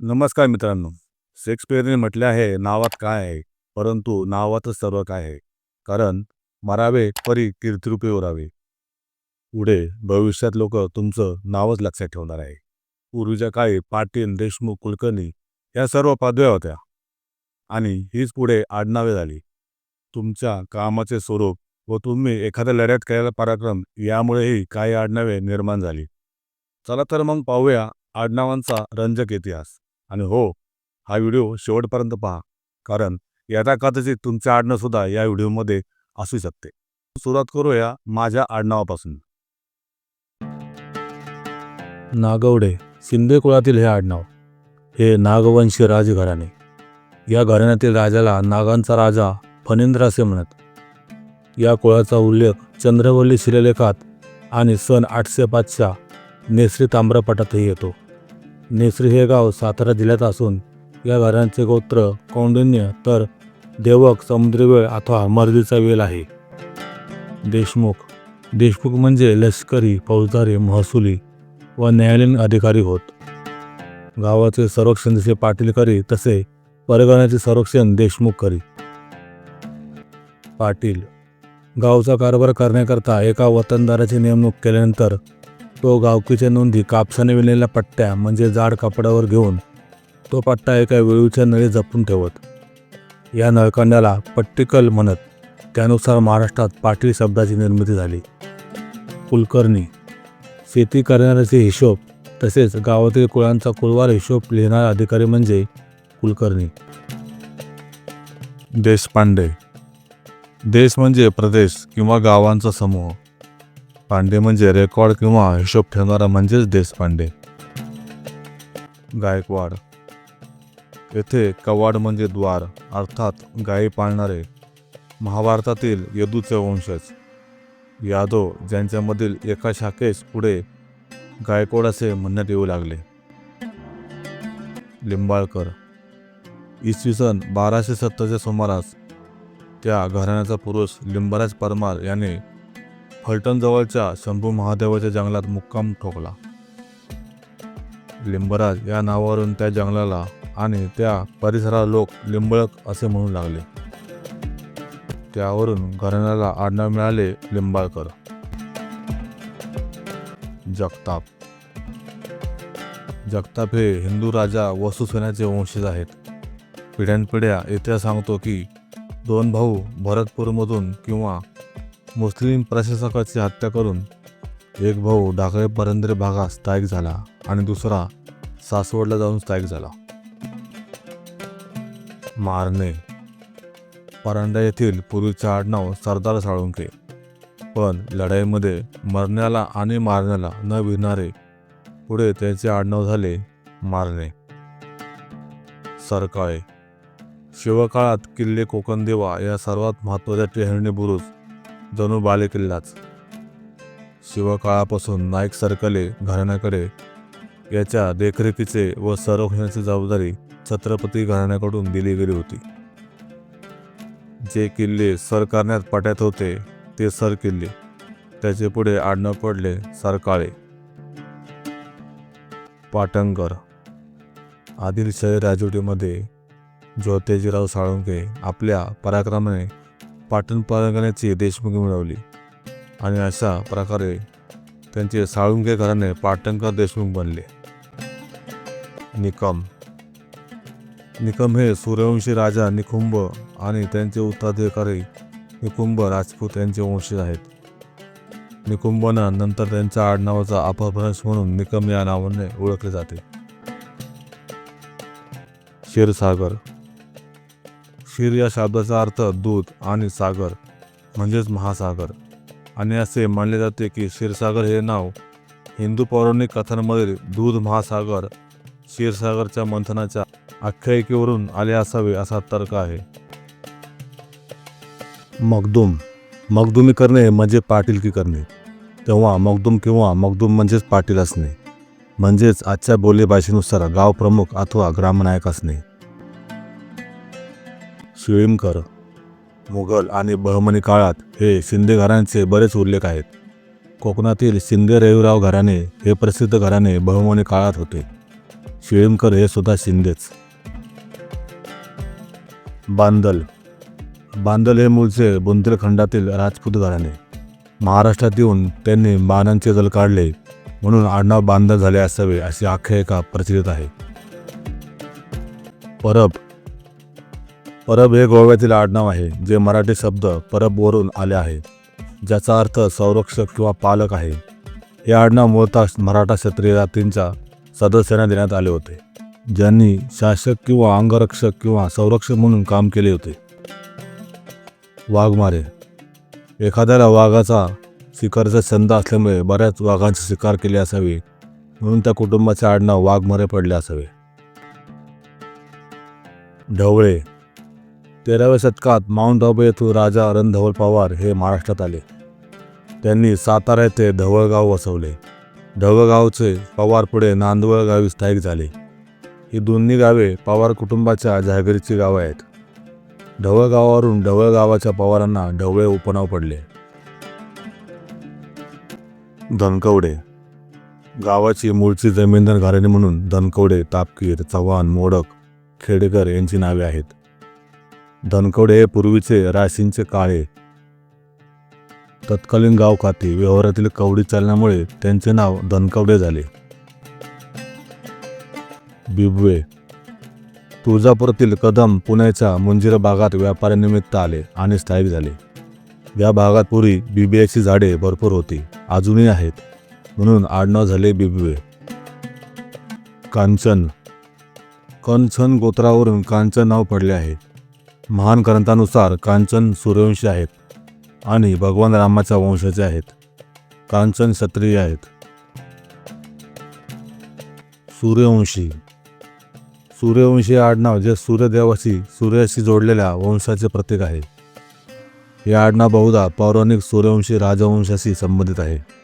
नमस्कार मित्रांनो. शेक्सपियरने म्हटले आहे नावात काय आहे? परंतु नावातच सर्व काय आहे. कारण मरावे परी कीर्तिरूपे उरावे. पुढे भविष्यात लोक तुमचं नावच लक्षात ठेवणार आहे. पूर्वीच्या काळी पाटील देशमुख कुलकर्णी या सर्व पदव्या होत्या. आणि हीच पुढे आडनावे झाली. तुमच्या कामाचे स्वरूप व तुम्ही एखाद्या लढ्यात केलेला पराक्रम यामुळेही काही आडनावे निर्माण झाली. चला तर मग पाहूया आडनावांचा रंजक इतिहास. आणि हो हा व्हिडिओ शेवटपर्यंत पहा कारण यथा कदाचित तुमचे आडनाव सुद्धा या व्हिडिओमध्ये असू शकते. सुरुवात करूया माझ्या आडनावापासून. नागवडे शिंदे कुळातील हे आडनाव. हे नागवंशी राजघराणे. या घराण्यातील राजाला नागांचा राजा फणेंद्र असे म्हणत. या कुळाचा उल्लेख चंद्रवल्ली शिलालेखात आणि सन आठशे पाचच्या नेसरी ताम्रपटातही येतो. नेसरी हे गाव सातारा जिल्ह्यात असून या घरांचे गोत्र कौंडिन्य तर देवक समुद्रवेळ अथवा मर्दीचा वेल आहे. देशमुख. देशमुख म्हणजे लष्करी फौजदारी महसुली व न्यायालयीन अधिकारी होत. गावाचे संरक्षण जसे पाटील करी तसे परगण्याचे संरक्षण देशमुख करी. पाटील. गावचा कारभार करण्याकरता एका वतनदाराची नेमणूक केल्यानंतर तो गावकीच्या नोंदी कापसाने विणलेल्या पट्ट्या म्हणजे जाड कपड्यावर घेऊन तो पट्टा एका वेळूच्या नळी जपून ठेवत. या नळकांड्याला पट्टिकल म्हणत त्यानुसार महाराष्ट्रात पाटील शब्दाची निर्मिती झाली. कुलकर्णी शेती करणाऱ्याचे हिशोब तसेच गावातील कुळांचा कुळवार हिशोब लिहिणारा अधिकारी म्हणजे कुलकर्णी. देशपांडे देश म्हणजे प्रदेश किंवा गावांचा समूह. पांडे म्हणजे रेकॉर्ड किंवा हिशोब ठेवणारा म्हणजेच देशपांडे गायकवाड. येथे कवाड म्हणजे द्वार अर्थात गायी पाळणारे. महाभारतातील यदूचे वंशज. यादव ज्यांच्यामधील एका शाखेस पुढे गायकवाड असे म्हणण्यात येऊ लागले. लिंबाळकर. इसवी सन बाराशे सत्तरच्या सुमारास त्या घराण्याचा पुरुष लिंबराज परमार याने फलटणजवळच्या शंभू महादेवाच्या जंगलात मुक्काम ठोकला. लिंबराज या नावावरून त्या जंगलाला आणि त्या परिसराला लोक लिंबळक असे म्हणू लागले. त्यावरून घराण्याला आडनाव मिळाले लिंबाळकर. जगताप. जगताप हे हिंदू राजा वसुसेनाचे वंशज आहेत. पिढ्यानपिढ्या इतिहास सांगतो की दोन भाऊ भरतपूरमधून किंवा मुस्लिम प्रशासकाची हत्या करून एक भाऊ ढाकळे परंदरे भागात स्थायिक झाला आणि दुसरा सासवडला जाऊन स्थायिक झाला. मारणे. परांडा येथील पूर्वीचे आडनाव सरदार साळुंके पण लढाईमध्ये मरण्याला आणि मारण्याला न भिनारे पुढे त्याचे आडनाव झाले मारणे. सरकाळे. शिवकाळात किल्ले कोकणदेवा या सर्वात महत्त्वाच्या टेहरणी बुरुज जणू बालेकिल्लाच. शिवकाळापासून नाईक सरकले घराण्याकडे याच्या देखरेखीचे व संरक्षणाची जबाबदारी छत्रपती घराण्याकडून दिली गेली होती. जे किल्ले सर करण्यात पट्यात होते ते सर किल्ले. त्याचे पुढे आडनाव पडले सरकाळे. पाटणकर. आदिलशाही राजवटीमध्ये ज्योतिजीराव साळुंके आपल्या पराक्रमाने पाटण परगण्याची देशमुखी मिळवली. आणि अशा प्रकारे त्यांचे साळुंके घराणे पाटणकर देशमुख बनले. निकम. निकम हे सूर्यवंशी राजा निकुंभ आणि त्यांचे उत्तराधिकारी निकुंभ राजपूत यांचे वंशज आहेत. निकुंभना नंतर त्यांच्या आडनावाचा अपभ्रंश म्हणून निकम या नावाने ओळखले जाते. क्षीरसागर. क्षीर या शब्दाचा अर्थ दूध आणि सागर म्हणजेच महासागर. आणि असे मानले जाते की क्षीरसागर हे नाव हिंदू पौराणिक कथांमधील दूध महासागर क्षीरसागरच्या मंथनाच्या आख्यायिकेवरून आले असावे असा तर्क आहे. मगदूम मगदुमी करणे म्हणजे पाटीलकी करणे. तेव्हा मगदूम किंवा मगदूम म्हणजेच पाटील असणे. म्हणजेच आजच्या बोलीभाषेनुसार गाव प्रमुख अथवा ग्रामनायक असणे. शिळीमकर मुघल आणि बहमनी काळात हे शिंदे घराण्याचे बरेच उल्लेख आहेत. कोकणातील शिंदे रविराव घराणे हे प्रसिद्ध घराणे बहमनी काळात होते. शिळीमकर हे सुद्धा शिंदेच. बांदल. बांदल हे मूळचे बुंदेलखंडातील राजपूत घराणे. महाराष्ट्रात येऊन त्यांनी बाणांचे दल काढले म्हणून आडनाव बांदल झाले असावे अशी आख्यायिका प्रचलित आहे. परब. परब हे गोव्यातील आडनाव आहे जे मराठी शब्द परबवरून आले आहे ज्याचा अर्थ संरक्षक किंवा पालक आहे. हे आडनाव मूळतः मराठा क्षत्रिय जातींच्या सदस्यांना देण्यात आले होते ज्यांनी शासक किंवा अंगरक्षक किंवा संरक्षक म्हणून काम केले होते. वाघमारे. एखाद्याला वाघाचा शिकारचा छंद असल्यामुळे बऱ्याच वाघांची शिकार केली असावी म्हणून त्या कुटुंबाचे आडनाव वाघमारे पडले असावे. ढवळे. तेराव्या शतकात माउंट आबू येथून राजा रणधवल पवार हे महाराष्ट्रात आले. त्यांनी सातारा येथे ढवळगाव वसवले. ढवळगावचे पवार पुढे नांदवळ गावी स्थायिक झाले. ही दोन्ही गावे पवार कुटुंबाच्या जागरीची गावं आहेत. ढवळगावावरून ढवळगावाच्या पवारांना ढवळे उपनाव पडले. धनकवडे. गावाची मूळची जमीनदार घराणी म्हणून धनकवडे तापकीर चव्हाण मोडक खेडेकर यांची नावे आहेत. धनकवडे हे पूर्वीचे राशींचे काळे. तत्कालीन गावखाती व्यवहारातील कवडी चालण्यामुळे त्यांचे नाव धनकवडे झाले. बिबवे तुळजापुरातील कदम पुण्याच्या मुंजीर भागात व्यापारानिमित्त आले आणि स्थायिक झाले. या भागात पूर्वी बिबियाची झाडे भरपूर होती अजूनही आहेत. म्हणून आडनाव झाले बिबवे. कांचन कंचन गोत्रावरून कांचन नाव पडले आहे. महान ग्रंथानुसार कांचन सूर्यवंशी आहेत आणि भगवान रामाच्या वंशाचे आहेत. कांचन क्षत्रिय आहेत. सूर्यवंशी. सूर्यवंशी आडनाव जे सूर्यदेवाशी सूर्याशी जोडलेल्या वंशाचे प्रतीक आहे. हे आडनाव बहुधा पौराणिक सूर्यवंशी राजवंशाशी संबंधित आहे.